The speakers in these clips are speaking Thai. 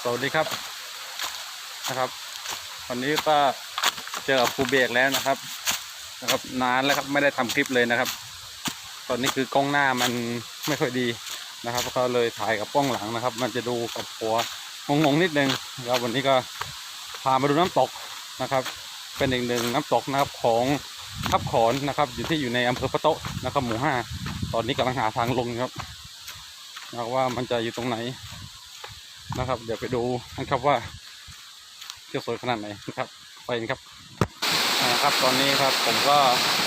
สวัสดีครับนะครับ วันนี้ก็เจอกับครูเบรกแล้วนะครับ นะครับ นานแล้วครับไม่ได้ทำคลิปเลยนะครับ ตอนนี้คือกล้องหน้ามันไม่ค่อยดีนะครับก็เลยถ่ายกับกล้องหลังนะครับ มันจะดูกับหัวงงๆนิดนึงนะครับวันนี้ก็พามาดูน้ำตกนะครับ เป็นอีกหนึ่งน้ำตกนะครับของทับขอนนะครับ อยู่ที่อยู่ในอำเภอพะโต๊ะนะครับ หมู่ห้าตอนนี้กำลังหาทางลงครับนะครับว่ามันจะอยู่ตรงไหน นะครับ เดี๋ยวไปดูนะครับว่าจะสวยขนาดไหนนะครับ ไปกันครับนะครับตอนนี้ครับผมก็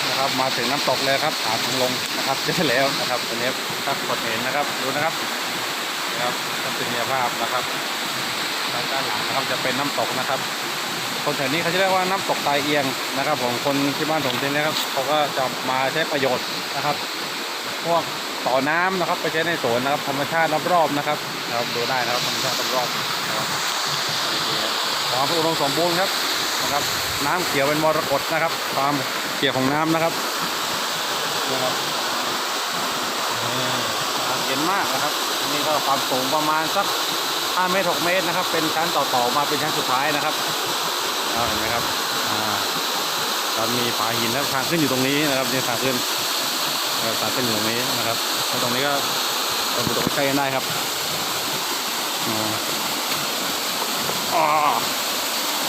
นะครับมาถึงน้ำตกเลยครับหาทางลงนะครับเจอแล้วนะครับตอนนี้ครับกดเห็นนะครับดูนะครับนะครับทัศนียภาพนะครับด้านหลังนะครับจะเป็นน้ำตกนะครับ คนแถวนี้เขาจะเรียกว่าน้ำตกตายเอียงนะครับผมคนที่บ้านผมที่นี่ครับเขาก็จะมาใช้ประโยชน์นะครับ พวกต่อน้ำนะครับ ไปใช้ในสวนนะครับ ธรรมชาติรอบๆนะครับนะครับดูได้นะครับธรรมชาติรอบๆนะครับความอุดมสมบูรณ์ครับนะครับ น้ำเขียวเป็นมรกตนะครับ ความเขียวของน้ำนะครับนะครับเย็นมากนะครับนี่ก็ความสูงประมาณสัก5เมตร6เมตรนะครับ เป็นชั้นต่อๆมาเป็นชั้นสุดท้ายนะครับเห็นไหมครับอ่ามีผาหินแล้วทางขึ้นอยู่ตรงนี้นะครับนี่ทางขึ้น สารเส้นอยู่ตรงนี้นะครับแล้วตรงนี้ก็เราไปตรงใกล้กันได้ครับอ๋ออ๋อ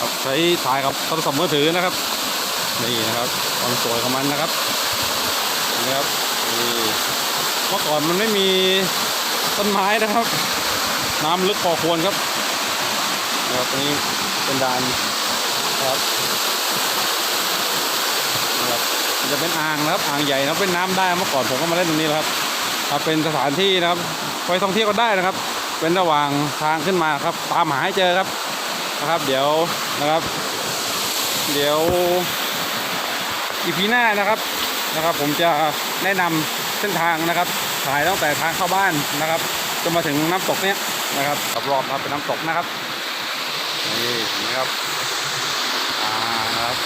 ครับใช้ถ่ายกับโทรศัพท์มือถือนะครับนี่นะครับความสวยของมันนะครับนี่ครับนี่เมื่อก่อนมันไม่มีต้นไม้นะครับ น้ำลึกพอควรครับนะครับตรงนี้เป็นด่านครับนะครับมัน จะเป็นอ่างนะครับอ่างใหญ่นะเป็นน้ำได้เมื่อก่อนผมก็มาเล่นตรงนี้และครับครับ เป็นสถานที่นะครับไปท่องเที่ยวก็ได้นะครับ เป็นระหว่างทางขึ้นมาครับ ตามหาให้เจอครับนะครับ เดี๋ยวนะครับ เดี๋ยวอีพีหน้านะครับนะครับ ผมจะแนะนำเส้นทางนะครับถ่ายตั้งแต่ทางเข้าบ้านนะครับจนมาถึงน้ำตกเนี้ยนะครับรอบๆครับเป็นน้ำตกนะครับนี่นไหมครับอ่านะครับ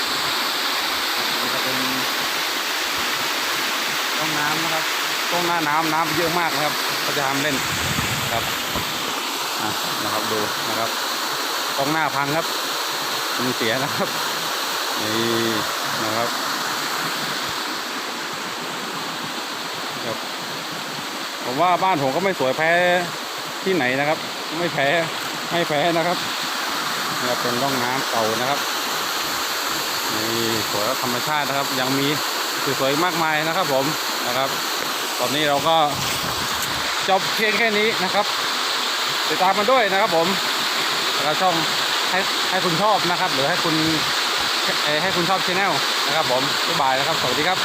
นี่ก็เป็น ต้ นน้ำนะครับต้นหน้าน้ำน้ำเยอะมากนะครับก็จะทำเล่นนะครับนะครับดูนะครับกล้องหน้าพังครับมันเสียนะครับนี่นะครับครับผมว่าบ้านผมก็ไม่สวยแพ้ที่ไหนนะครับ ไม่แพ้ไม่แพ้นะครับนี่เป็นร่องน้ำเก่านะครับนี่สวยธรรมชาตินะครับ ยังมีสวยๆมากมายนะครับผม นะครับ ตอนนี้เราก็จบเพียงแค่นี้นะครับ ติดตามมันด้วยนะครับผมแล้วช่องให้ให้คุณชอบนะครับ หรือให้คุณให้คุณชอบชแนลนะครับผมบ๊ายบายนะครับ สวัสดีครับ